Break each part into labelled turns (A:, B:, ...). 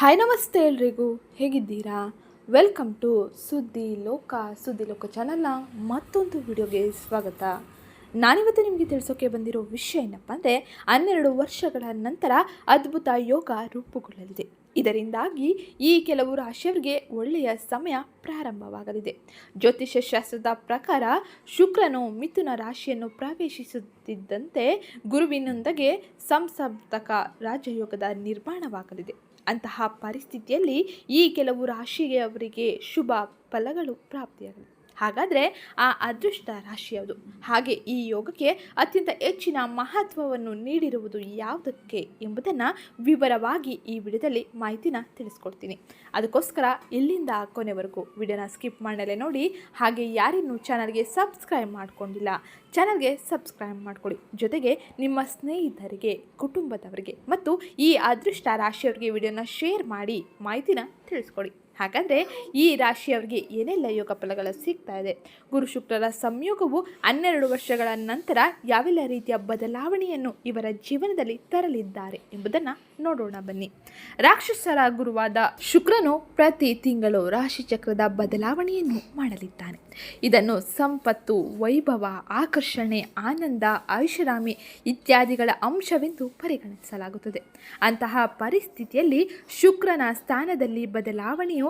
A: Hi ನಮಸ್ತೆ ಎಲ್ರಿಗೂ. ಹೇಗಿದ್ದೀರಾ? ವೆಲ್ಕಮ್ ಟು ಸುದ್ದಿ ಲೋಕ ಸುದ್ದಿ ಲೋಕ ಚಾನಲ್ನ ಮತ್ತೊಂದು ವಿಡಿಯೋಗೆ ಸ್ವಾಗತ. ನಾನಿವತ್ತು ನಿಮಗೆ ತಿಳಿಸೋಕೆ ಬಂದಿರೋ ವಿಷಯ ಏನಪ್ಪ ಅಂದರೆ, ಹನ್ನೆರಡು ವರ್ಷಗಳ ನಂತರ ಅದ್ಭುತ ಯೋಗ ರೂಪುಗೊಳ್ಳಲಿದೆ. ಇದರಿಂದಾಗಿ ಈ ಕೆಲವು ರಾಶಿಯವರಿಗೆ ಒಳ್ಳೆಯ ಸಮಯ ಪ್ರಾರಂಭವಾಗಲಿದೆ. ಜ್ಯೋತಿಷ್ಯ ಶಾಸ್ತ್ರದ ಪ್ರಕಾರ ಶುಕ್ರನು ಮಿಥುನ ರಾಶಿಯನ್ನು ಪ್ರವೇಶಿಸುತ್ತಿದ್ದಂತೆ ಗುರುವಿನೊಂದಿಗೆ ಸಂಸಪ್ತಕ ರಾಜಯೋಗದ ನಿರ್ಮಾಣವಾಗಲಿದೆ. ಅಂತಹ ಪರಿಸ್ಥಿತಿಯಲ್ಲಿ ಈ ಕೆಲವು ರಾಶಿಗೆ ಅವರಿಗೆ ಶುಭ ಫಲಗಳು ಪ್ರಾಪ್ತಿಯಾಗಲಿದೆ ಹಾಗಾದರೆ ಆ ಅದೃಷ್ಟ ಯಾವುದು? ಹಾಗೆ ಈ ಯೋಗಕ್ಕೆ ಅತ್ಯಂತ ಹೆಚ್ಚಿನ ಮಹತ್ವವನ್ನು ನೀಡಿರುವುದು ಯಾವುದಕ್ಕೆ ಎಂಬುದನ್ನು ವಿವರವಾಗಿ ಈ ವಿಡಿಯೋದಲ್ಲಿ ಮಾಹಿತಿನ ತಿಳಿಸ್ಕೊಡ್ತೀನಿ. ಅದಕ್ಕೋಸ್ಕರ ಇಲ್ಲಿಂದ ಕೊನೆವರೆಗೂ ವಿಡಿಯೋನ ಸ್ಕಿಪ್ ಮಾಡಲೇ ನೋಡಿ, ಹಾಗೆ ಯಾರಿನ್ನೂ ಚಾನಲ್ಗೆ ಸಬ್ಸ್ಕ್ರೈಬ್ ಮಾಡ್ಕೊಂಡಿಲ್ಲ, ಚಾನಲ್ಗೆ ಸಬ್ಸ್ಕ್ರೈಬ್ ಮಾಡಿಕೊಳ್ಳಿ. ಜೊತೆಗೆ ನಿಮ್ಮ ಸ್ನೇಹಿತರಿಗೆ, ಕುಟುಂಬದವರಿಗೆ ಮತ್ತು ಈ ಅದೃಷ್ಟ ರಾಶಿಯವರಿಗೆ ವಿಡಿಯೋನ ಶೇರ್ ಮಾಡಿ ಮಾಹಿತಿನ ತಿಳಿಸ್ಕೊಡಿ. ಹಾಗಾದರೆ ಈ ರಾಶಿಯವರಿಗೆ ಏನೆಲ್ಲ ಯೋಗ ಫಲಗಳು ಸಿಗ್ತಾ ಇದೆ? ಗುರು ಶುಕ್ರರ ಸಂಯೋಗವು ಹನ್ನೆರಡು ವರ್ಷಗಳ ನಂತರ ಯಾವೆಲ್ಲ ರೀತಿಯ ಬದಲಾವಣೆಯನ್ನು ಇವರ ಜೀವನದಲ್ಲಿ ತರಲಿದ್ದಾರೆ ಎಂಬುದನ್ನು ನೋಡೋಣ ಬನ್ನಿ. ರಾಕ್ಷಸರ ಗುರುವಾದ ಶುಕ್ರನು ಪ್ರತಿ ತಿಂಗಳು ರಾಶಿ ಚಕ್ರದ ಬದಲಾವಣೆಯನ್ನು ಮಾಡಲಿದ್ದಾನೆ. ಇದನ್ನು ಸಂಪತ್ತು, ವೈಭವ, ಆಕರ್ಷಣೆ, ಆನಂದ, ಐಷಾರಾಮಿ ಇತ್ಯಾದಿಗಳ ಅಂಶವೆಂದು ಪರಿಗಣಿಸಲಾಗುತ್ತದೆ. ಅಂತಹ ಪರಿಸ್ಥಿತಿಯಲ್ಲಿ ಶುಕ್ರನ ಸ್ಥಾನದಲ್ಲಿ ಬದಲಾವಣೆಯು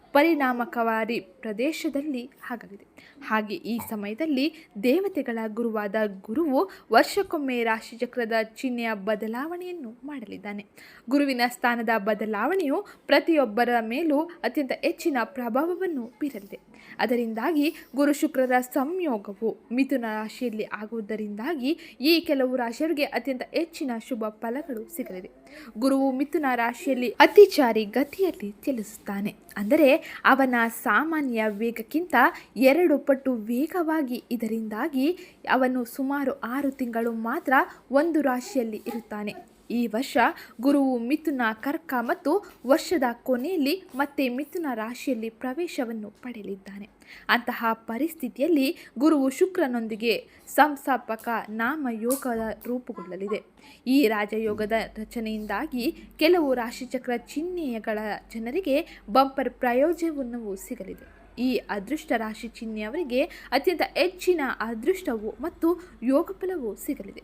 A: ಪರಿಣಾಮಕಾರಿ ಪ್ರದೇಶದಲ್ಲಿ ಆಗಲಿದೆ ಹಾಗೆ ಈ ಸಮಯದಲ್ಲಿ ದೇವತೆಗಳ ಗುರುವಾದ ಗುರುವು ವರ್ಷಕ್ಕೊಮ್ಮೆ ರಾಶಿಚಕ್ರದ ಚಿಹ್ನೆಯ ಬದಲಾವಣೆಯನ್ನು ಮಾಡಲಿದ್ದಾನೆ. ಗುರುವಿನ ಸ್ಥಾನದ ಬದಲಾವಣೆಯು ಪ್ರತಿಯೊಬ್ಬರ ಮೇಲೂ ಅತ್ಯಂತ ಹೆಚ್ಚಿನ ಪ್ರಭಾವವನ್ನು ಬೀರಲಿದೆ. ಅದರಿಂದಾಗಿ ಗುರು ಶುಕ್ರರ ಸಂಯೋಗವು ಮಿಥುನ ರಾಶಿಯಲ್ಲಿ ಆಗುವುದರಿಂದಾಗಿ ಈ ಕೆಲವು ರಾಶಿಯವರಿಗೆ ಅತ್ಯಂತ ಹೆಚ್ಚಿನ ಶುಭ ಫಲಗಳು ಸಿಗಲಿದೆ. ಗುರುವು ಮಿಥುನ ರಾಶಿಯಲ್ಲಿ ಅತಿಚಾರಿ ಗತಿಯಲ್ಲಿ ಚಲಿಸುತ್ತಾನೆ. ಅಂದರೆ ಅವನ ಸಾಮಾನ್ಯ ವೇಗಕ್ಕಿಂತ ಎರಡು ಪಟ್ಟು ವೇಗವಾಗಿ ಇದರಿಂದಾಗಿ ಅವನು ಸುಮಾರು ಆರು ತಿಂಗಳು ಮಾತ್ರ ಒಂದು ರಾಶಿಯಲ್ಲಿ ಇರುತ್ತಾನೆ. ಈ ವರ್ಷ ಗುರುವು ಮಿಥುನ ಕರ್ಕ ಮತ್ತು ವರ್ಷದ ಕೊನೆಯಲ್ಲಿ ಮತ್ತೆ ಮಿಥುನ ರಾಶಿಯಲ್ಲಿ ಪ್ರವೇಶವನ್ನು ಪಡೆಯಲಿದ್ದಾನೆ. ಅಂತಹ ಪರಿಸ್ಥಿತಿಯಲ್ಲಿ ಗುರುವು ಶುಕ್ರನೊಂದಿಗೆ ಸಂಸ್ಥಾಪಕ ನಾಮಯೋಗದ ರೂಪುಗೊಳ್ಳಲಿದೆ. ಈ ರಾಜಯೋಗದ ರಚನೆಯಿಂದಾಗಿ ಕೆಲವು ರಾಶಿಚಕ್ರ ಚಿಹ್ನೆಗಳ ಜನರಿಗೆ ಬಂಪರ್ ಪ್ರಯೋಜನವನ್ನು ಸಿಗಲಿದೆ. ಈ ಅದೃಷ್ಟ ರಾಶಿ ಚಿಹ್ನೆಯವರಿಗೆ ಅತ್ಯಂತ ಹೆಚ್ಚಿನ ಅದೃಷ್ಟವು ಮತ್ತು ಯೋಗಫಲವು ಸಿಗಲಿದೆ.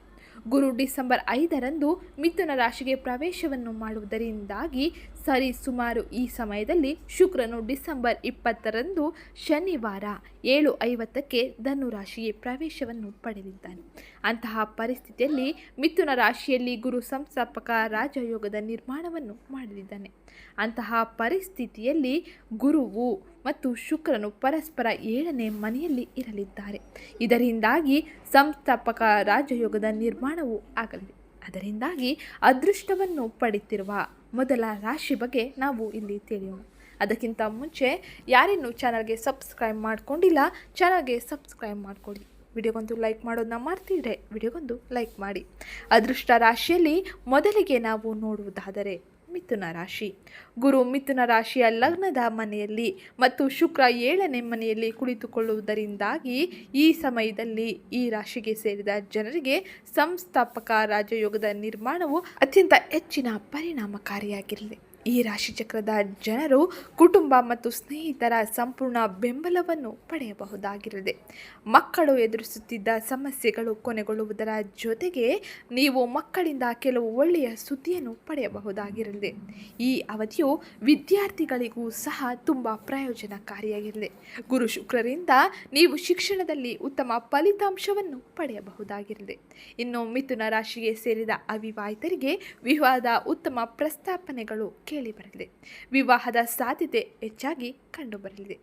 A: ಗುರು ಡಿಸೆಂಬರ್ ಐದರಂದು ಮಿಥುನ ರಾಶಿಗೆ ಪ್ರವೇಶವನ್ನು ಮಾಡುವುದರಿಂದಾಗಿ ಸರಿ, ಸುಮಾರು ಈ ಸಮಯದಲ್ಲಿ ಶುಕ್ರನು ಡಿಸೆಂಬರ್ ಇಪ್ಪತ್ತರಂದು ಶನಿವಾರ ಏಳು ಐವತ್ತಕ್ಕೆ ಧನು ರಾಶಿಗೆ ಪ್ರವೇಶವನ್ನು ಪಡೆದಿದ್ದಾನೆ. ಅಂತಹ ಪರಿಸ್ಥಿತಿಯಲ್ಲಿ ಮಿಥುನ ರಾಶಿಯಲ್ಲಿ ಗುರು ಸಂಸ್ಥಾಪಕ ರಾಜಯೋಗದ ನಿರ್ಮಾಣವನ್ನು ಮಾಡಲಿದ್ದಾನೆ. ಅಂತಹ ಪರಿಸ್ಥಿತಿಯಲ್ಲಿ ಗುರುವು ಮತ್ತು ಶುಕ್ರನು ಪರಸ್ಪರ ಏಳನೇ ಮನೆಯಲ್ಲಿ ಇರಲಿದ್ದಾರೆ. ಇದರಿಂದಾಗಿ ಸಂಸ್ಥಾಪಕ ರಾಜಯೋಗದ ನಿರ್ಮಾಣವು ಆಗಲಿದೆ. ಅದರಿಂದಾಗಿ ಅದೃಷ್ಟವನ್ನು ಪಡೆಯುತ್ತಿರುವ ಮೊದಲ ರಾಶಿ ಬಗ್ಗೆ ನಾವು ಇಲ್ಲಿ ತಿಳಿಯೋಣ. ಅದಕ್ಕಿಂತ ಮುಂಚೆ ಯಾರಿನ್ನೂ ಚಾನಲ್ಗೆ ಸಬ್ಸ್ಕ್ರೈಬ್ ಮಾಡ್ಕೊಂಡಿಲ್ಲ, ಚಾನಲ್ಗೆ ಸಬ್ಸ್ಕ್ರೈಬ್ ಮಾಡಿಕೊಡಿ. ವಿಡಿಯೋಗೊಂದು ಲೈಕ್ ಮಾಡೋದನ್ನ ಮಾಡ್ತಿದ್ರೆ ವಿಡಿಯೋಗೊಂದು ಲೈಕ್ ಮಾಡಿ. ಅದೃಷ್ಟ ರಾಶಿಯಲ್ಲಿ ಮೊದಲಿಗೆ ನಾವು ನೋಡುವುದಾದರೆ ಮಿಥುನ ರಾಶಿ. ಗುರು ಮಿಥುನ ರಾಶಿಯ ಲಗ್ನದ ಮನೆಯಲ್ಲಿ ಮತ್ತು ಶುಕ್ರ ಏಳನೇ ಮನೆಯಲ್ಲಿ ಕುಳಿತುಕೊಳ್ಳುವುದರಿಂದಾಗಿ ಈ ಸಮಯದಲ್ಲಿ ಈ ರಾಶಿಗೆ ಸೇರಿದ ಜನರಿಗೆ ಸಂಸ್ಥಾಪಕ ರಾಜಯೋಗದ ನಿರ್ಮಾಣವು ಅತ್ಯಂತ ಹೆಚ್ಚಿನ ಪರಿಣಾಮಕಾರಿಯಾಗಿರಲಿದೆ ಈ ರಾಶಿಚಕ್ರದ ಜನರು ಕುಟುಂಬ ಮತ್ತು ಸ್ನೇಹಿತರ ಸಂಪೂರ್ಣ ಬೆಂಬಲವನ್ನು ಪಡೆಯಬಹುದಾಗಿರದೆ ಮಕ್ಕಳು ಎದುರಿಸುತ್ತಿದ್ದ ಸಮಸ್ಯೆಗಳು ಕೊನೆಗೊಳ್ಳುವುದರ ಜೊತೆಗೆ ನೀವು ಮಕ್ಕಳಿಂದ ಕೆಲವು ಒಳ್ಳೆಯ ಸುದ್ದಿಯನ್ನು ಪಡೆಯಬಹುದಾಗಿರಲಿದೆ. ಈ ಅವಧಿಯು ವಿದ್ಯಾರ್ಥಿಗಳಿಗೂ ಸಹ ತುಂಬ ಪ್ರಯೋಜನಕಾರಿಯಾಗಿರಲಿ ಗುರು ಶುಕ್ರರಿಂದ ನೀವು ಶಿಕ್ಷಣದಲ್ಲಿ ಉತ್ತಮ ಫಲಿತಾಂಶವನ್ನು ಪಡೆಯಬಹುದಾಗಿರಲಿ ಇನ್ನು ಮಿಥುನ ರಾಶಿಗೆ ಸೇರಿದ ಅವಿವಾಹಿತರಿಗೆ ವಿವಾದ ಉತ್ತಮ ಪ್ರಸ್ತಾಪನೆಗಳು ಕೇಳಿಬರಲಿದೆ ವಿವಾಹದ ಸಾಧ್ಯತೆ ಹೆಚ್ಚಾಗಿ ಕಂಡುಬರಲಿದೆ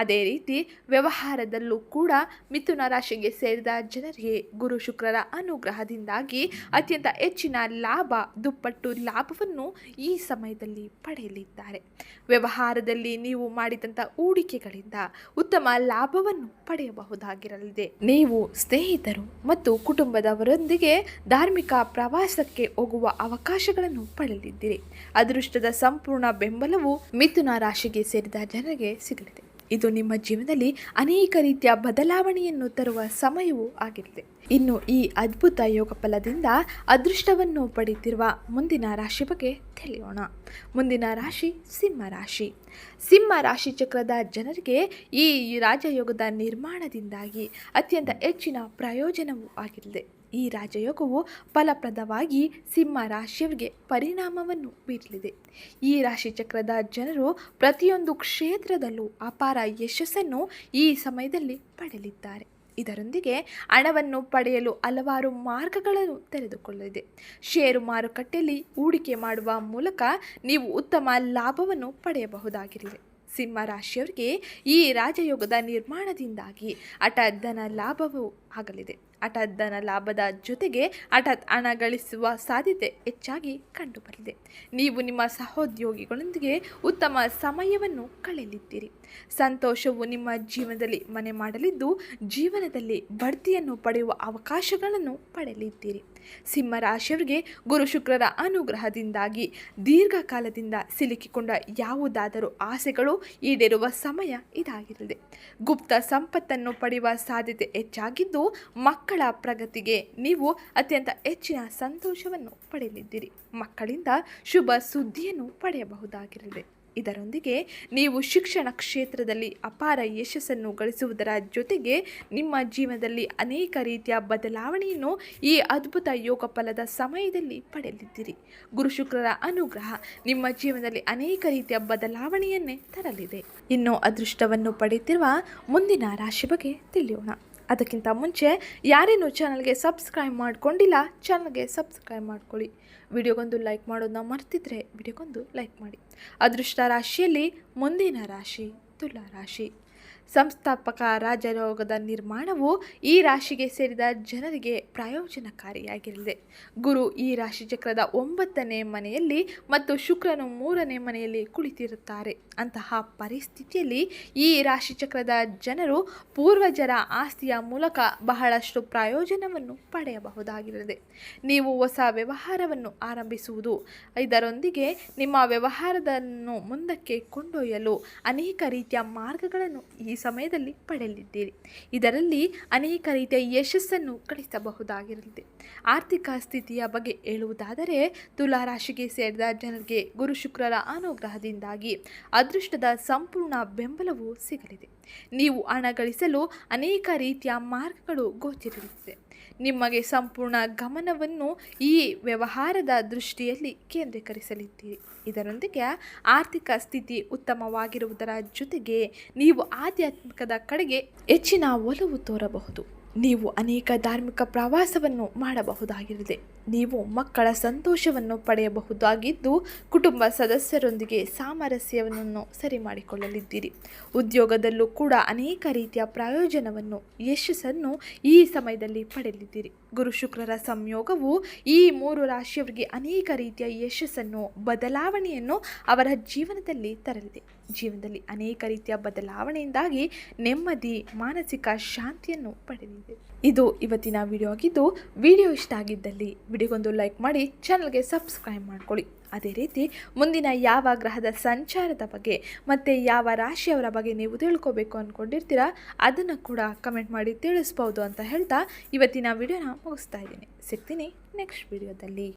A: ಅದೇ ರೀತಿ ವ್ಯವಹಾರದಲ್ಲೂ ಕೂಡ ಮಿಥುನ ರಾಶಿಗೆ ಸೇರಿದ ಜನರಿಗೆ ಗುರು ಶುಕ್ರರ ಅನುಗ್ರಹದಿಂದಾಗಿ ಅತ್ಯಂತ ಹೆಚ್ಚಿನ ಲಾಭ, ದುಪ್ಪಟ್ಟು ಲಾಭವನ್ನು ಈ ಸಮಯದಲ್ಲಿ ಪಡೆಯಲಿದ್ದಾರೆ. ವ್ಯವಹಾರದಲ್ಲಿ ನೀವು ಮಾಡಿದಂಥ ಹೂಡಿಕೆಗಳಿಂದ ಉತ್ತಮ ಲಾಭವನ್ನು ಪಡೆಯಬಹುದಾಗಿರಲಿದೆ. ನೀವು ಸ್ನೇಹಿತರು ಮತ್ತು ಕುಟುಂಬದವರೊಂದಿಗೆ ಧಾರ್ಮಿಕ ಪ್ರವಾಸಕ್ಕೆ ಹೋಗುವ ಅವಕಾಶಗಳನ್ನು ಪಡೆಯಲಿದ್ದೀರಿ. ಅದೃಷ್ಟದ ಸಂಪೂರ್ಣ ಬೆಂಬಲವು ಮಿಥುನ ರಾಶಿಗೆ ಸೇರಿದ ಜನರಿಗೆ ಸಿಗಲಿದೆ. ಇದು ನಿಮ್ಮ ಜೀವನದಲ್ಲಿ ಅನೇಕ ರೀತಿಯ ಬದಲಾವಣೆಯನ್ನು ತರುವ ಸಮಯವೂ ಆಗಿರಲಿದೆ. ಇನ್ನು ಈ ಅದ್ಭುತ ಯೋಗ ಫಲದಿಂದ ಅದೃಷ್ಟವನ್ನು ಪಡೆಯುತ್ತಿರುವ ಮುಂದಿನ ರಾಶಿ ಬಗ್ಗೆ ತಿಳಿಯೋಣ. ಮುಂದಿನ ರಾಶಿ ಸಿಂಹ ರಾಶಿ. ಸಿಂಹ ರಾಶಿ ಚಕ್ರದ ಜನರಿಗೆ ಈ ರಾಜಯೋಗದ ನಿರ್ಮಾಣದಿಂದಾಗಿ ಅತ್ಯಂತ ಹೆಚ್ಚಿನ ಪ್ರಯೋಜನವೂ ಆಗಿರಲಿದೆ. ಈ ರಾಜಯೋಗವು ಫಲಪ್ರದವಾಗಿ ಸಿಂಹ ರಾಶಿಯವರಿಗೆ ಪರಿಣಾಮವನ್ನು ಬೀರಲಿದೆ. ಈ ರಾಶಿ ಚಕ್ರದ ಜನರು ಪ್ರತಿಯೊಂದು ಕ್ಷೇತ್ರದಲ್ಲೂ ಅಪಾರ ಯಶಸ್ಸನ್ನು ಈ ಸಮಯದಲ್ಲಿ ಪಡೆಯಲಿದ್ದಾರೆ. ಇದರೊಂದಿಗೆ ಹಣವನ್ನು ಪಡೆಯಲು ಹಲವಾರು ಮಾರ್ಗಗಳನ್ನು ತೆರೆದುಕೊಳ್ಳಲಿದೆ. ಷೇರು ಮಾರುಕಟ್ಟೆಯಲ್ಲಿ ಹೂಡಿಕೆ ಮಾಡುವ ಮೂಲಕ ನೀವು ಉತ್ತಮ ಲಾಭವನ್ನು ಪಡೆಯಬಹುದಾಗಿದೆ ಸಿಂಹ ರಾಶಿಯವರಿಗೆ ಈ ರಾಜಯೋಗದ ನಿರ್ಮಾಣದಿಂದಾಗಿ ಅಟ ಧನ ಲಾಭವೂ ಆಗಲಿದೆ. ಹಠಾತ್ ಧನ ಲಾಭದ ಜೊತೆಗೆ ಹಠಾತ್ ಹಣ ಗಳಿಸುವ ಸಾಧ್ಯತೆ ಹೆಚ್ಚಾಗಿ ಕಂಡುಬರಲಿದೆ ನೀವು ನಿಮ್ಮ ಸಹೋದ್ಯೋಗಿಗಳೊಂದಿಗೆ ಉತ್ತಮ ಸಮಯವನ್ನು ಕಳೆಯಲಿದ್ದೀರಿ. ಸಂತೋಷವು ನಿಮ್ಮ ಜೀವನದಲ್ಲಿ ಮನೆ ಮಾಡಲಿದ್ದು, ಜೀವನದಲ್ಲಿ ಬಡ್ತಿಯನ್ನು ಪಡೆಯುವ ಅವಕಾಶಗಳನ್ನು ಪಡೆಯಲಿದ್ದೀರಿ. ಸಿಂಹ ರಾಶಿಯವರಿಗೆ ಗುರು ಶುಕ್ರರ ಅನುಗ್ರಹದಿಂದಾಗಿ ದೀರ್ಘಕಾಲದಿಂದ ಸಿಲುಕಿಕೊಂಡ ಯಾವುದಾದರೂ ಆಸೆಗಳು ಈಡೇರುವ ಸಮಯ ಇದಾಗಿರಲಿದೆ. ಗುಪ್ತ ಸಂಪತ್ತನ್ನು ಪಡೆಯುವ ಸಾಧ್ಯತೆ ಹೆಚ್ಚಾಗಿದ್ದು ಮಕ್ಕಳ ಪ್ರಗತಿಗೆ ನೀವು ಅತ್ಯಂತ ಹೆಚ್ಚಿನ ಸಂತೋಷವನ್ನು ಪಡೆಯಲಿದ್ದೀರಿ. ಮಕ್ಕಳಿಂದ ಶುಭ ಸುದ್ದಿಯನ್ನು ಪಡೆಯಬಹುದಾಗಿರಲಿದೆ. ಇದರೊಂದಿಗೆ ನೀವು ಶಿಕ್ಷಣ ಕ್ಷೇತ್ರದಲ್ಲಿ ಅಪಾರ ಯಶಸ್ಸನ್ನು ಗಳಿಸುವುದರ ಜೊತೆಗೆ ನಿಮ್ಮ ಜೀವನದಲ್ಲಿ ಅನೇಕ ರೀತಿಯ ಬದಲಾವಣೆಯನ್ನು ಈ ಅದ್ಭುತ ಯೋಗ ಫಲದ ಸಮಯದಲ್ಲಿ ಪಡೆಯಲಿದ್ದೀರಿ. ಗುರು ಶುಕ್ರರ ಅನುಗ್ರಹ ನಿಮ್ಮ ಜೀವನದಲ್ಲಿ ಅನೇಕ ರೀತಿಯ ಬದಲಾವಣೆಯನ್ನೇ ತರಲಿದೆ. ಇನ್ನು ಅದೃಷ್ಟವನ್ನು ಪಡೆಯುತ್ತಿರುವ ಮುಂದಿನ ರಾಶಿ ಬಗ್ಗೆ ತಿಳಿಯೋಣ. ಅದಕ್ಕಿಂತ ಮುಂಚೆ ಯಾರೇನು ಚಾನಲ್ಗೆ ಸಬ್ಸ್ಕ್ರೈಬ್ ಮಾಡಿಕೊಂಡಿಲ್ಲ ಚಾನಲ್ಗೆ ಸಬ್ಸ್ಕ್ರೈಬ್ ಮಾಡ್ಕೊಳ್ಳಿ. ವಿಡಿಯೋಗೊಂದು ಲೈಕ್ ಮಾಡೋದನ್ನ ಮರ್ತಿದ್ರೆ ವಿಡಿಯೋಗೊಂದು ಲೈಕ್ ಮಾಡಿ. ಅದೃಷ್ಟ ರಾಶಿಯಲ್ಲಿ ಮುಂದಿನ ರಾಶಿ ತುಲಾ ರಾಶಿ. ಸಂಸ್ಥಾಪಕ ರಾಜರೋಗದ ನಿರ್ಮಾಣವು ಈ ರಾಶಿಗೆ ಸೇರಿದ ಜನರಿಗೆ ಪ್ರಯೋಜನಕಾರಿಯಾಗಿರಲಿದೆ. ಗುರು ಈ ರಾಶಿ ಚಕ್ರದ ಒಂಬತ್ತನೇ ಮನೆಯಲ್ಲಿ ಮತ್ತು ಶುಕ್ರನು ಮೂರನೇ ಮನೆಯಲ್ಲಿ ಕುಳಿತಿರುತ್ತಾರೆ. ಅಂತಹ ಪರಿಸ್ಥಿತಿಯಲ್ಲಿ ಈ ರಾಶಿ ಚಕ್ರದ ಜನರು ಪೂರ್ವಜರ ಆಸ್ತಿಯ ಮೂಲಕ ಬಹಳಷ್ಟು ಪ್ರಯೋಜನವನ್ನು ಪಡೆಯಬಹುದಾಗಿರಲಿದೆ. ನೀವು ಹೊಸ ವ್ಯವಹಾರವನ್ನು ಆರಂಭಿಸುವುದು, ಇದರೊಂದಿಗೆ ನಿಮ್ಮ ವ್ಯವಹಾರದನ್ನು ಮುಂದಕ್ಕೆ ಕೊಂಡೊಯ್ಯಲು ಅನೇಕ ರೀತಿಯ ಮಾರ್ಗಗಳನ್ನು ಈ ಸಮಯದಲ್ಲಿ ಪಡೆಯಲಿದ್ದೀರಿ. ಇದರಲ್ಲಿ ಅನೇಕ ರೀತಿಯ ಯಶಸ್ಸನ್ನು ಗಳಿಸಬಹುದಾಗಿರಲಿದೆ. ಆರ್ಥಿಕ ಸ್ಥಿತಿಯ ಬಗ್ಗೆ ಹೇಳುವುದಾದರೆ ತುಲಾ ರಾಶಿಗೆ ಸೇರಿದ ಜನರಿಗೆ ಗುರು ಶುಕ್ರರ ಅನುಗ್ರಹದಿಂದಾಗಿ ಅದೃಷ್ಟದ ಸಂಪೂರ್ಣ ಬೆಂಬಲವು ಸಿಗಲಿದೆ. ನೀವು ಹಣ ಗಳಿಸಲು ಅನೇಕ ರೀತಿಯ ಮಾರ್ಗಗಳು ಗೋಚರಿಸುತ್ತಿದೆ. ನಿಮಗೆ ಸಂಪೂರ್ಣ ಗಮನವನ್ನು ಈ ವ್ಯವಹಾರದ ದೃಷ್ಟಿಯಲ್ಲಿ ಕೇಂದ್ರೀಕರಿಸಲಿದ್ದೀರಿ. ಇದರೊಂದಿಗೆ ಆರ್ಥಿಕ ಸ್ಥಿತಿ ಉತ್ತಮವಾಗಿರುವುದರ ಜೊತೆಗೆ ನೀವು ಆಧ್ಯಾತ್ಮಿಕದ ಕಡೆಗೆ ಹೆಚ್ಚಿನ ಒಲವು ತೋರಬಹುದು. ನೀವು ಅನೇಕ ಧಾರ್ಮಿಕ ಪ್ರವಾಸವನ್ನು ಮಾಡಬಹುದಾಗಿರದೆ ನೀವು ಮಕ್ಕಳ ಸಂತೋಷವನ್ನು ಪಡೆಯಬಹುದಾಗಿದ್ದು, ಕುಟುಂಬ ಸದಸ್ಯರೊಂದಿಗೆ ಸಾಮರಸ್ಯವನ್ನು ಸರಿ ಮಾಡಿಕೊಳ್ಳಲಿದ್ದೀರಿ ಉದ್ಯೋಗದಲ್ಲೂ ಕೂಡ ಅನೇಕ ರೀತಿಯ ಪ್ರಯೋಜನವನ್ನು, ಯಶಸ್ಸನ್ನು ಈ ಸಮಯದಲ್ಲಿ ಪಡೆಯಲಿದ್ದೀರಿ. ಗುರು ಶುಕ್ರರ ಸಂಯೋಗವು ಈ ಮೂರು ರಾಶಿಯವರಿಗೆ ಅನೇಕ ರೀತಿಯ ಯಶಸ್ಸನ್ನು, ಬದಲಾವಣೆಯನ್ನು ಅವರ ಜೀವನದಲ್ಲಿ ತರಲಿದೆ. ಜೀವನದಲ್ಲಿ ಅನೇಕ ರೀತಿಯ ಬದಲಾವಣೆಯಿಂದಾಗಿ ನೆಮ್ಮದಿ, ಮಾನಸಿಕ ಶಾಂತಿಯನ್ನು ಪಡೆದಿದೆ. ಇದು ಇವತ್ತಿನ ವಿಡಿಯೋ ಆಗಿದ್ದು ವಿಡಿಯೋ ಇಷ್ಟ ಆಗಿದ್ದಲ್ಲಿ ವಿಡಿಯೋಗೊಂದು ಲೈಕ್ ಮಾಡಿ ಚಾನಲ್ಗೆ ಸಬ್ಸ್ಕ್ರೈಬ್ ಮಾಡ್ಕೊಳ್ಳಿ. ಅದೇ ರೀತಿ, ಮುಂದಿನ ಯಾವ ಗ್ರಹದ ಸಂಚಾರದ ಬಗ್ಗೆ ಮತ್ತು ಯಾವ ರಾಶಿಯವರ ಬಗ್ಗೆ ನೀವು ತಿಳ್ಕೊಬೇಕು ಅಂದ್ಕೊಂಡಿರ್ತೀರಾ ಅದನ್ನು ಕೂಡ ಕಮೆಂಟ್ ಮಾಡಿ ತಿಳಿಸ್ಬೋದು ಅಂತ ಹೇಳ್ತಾ ಇವತ್ತಿನ ವಿಡಿಯೋನ ಮುಗಿಸ್ತಾ ಇದ್ದೀನಿ. ಸಿಗ್ತೀನಿ ನೆಕ್ಸ್ಟ್ ವಿಡಿಯೋದಲ್ಲಿ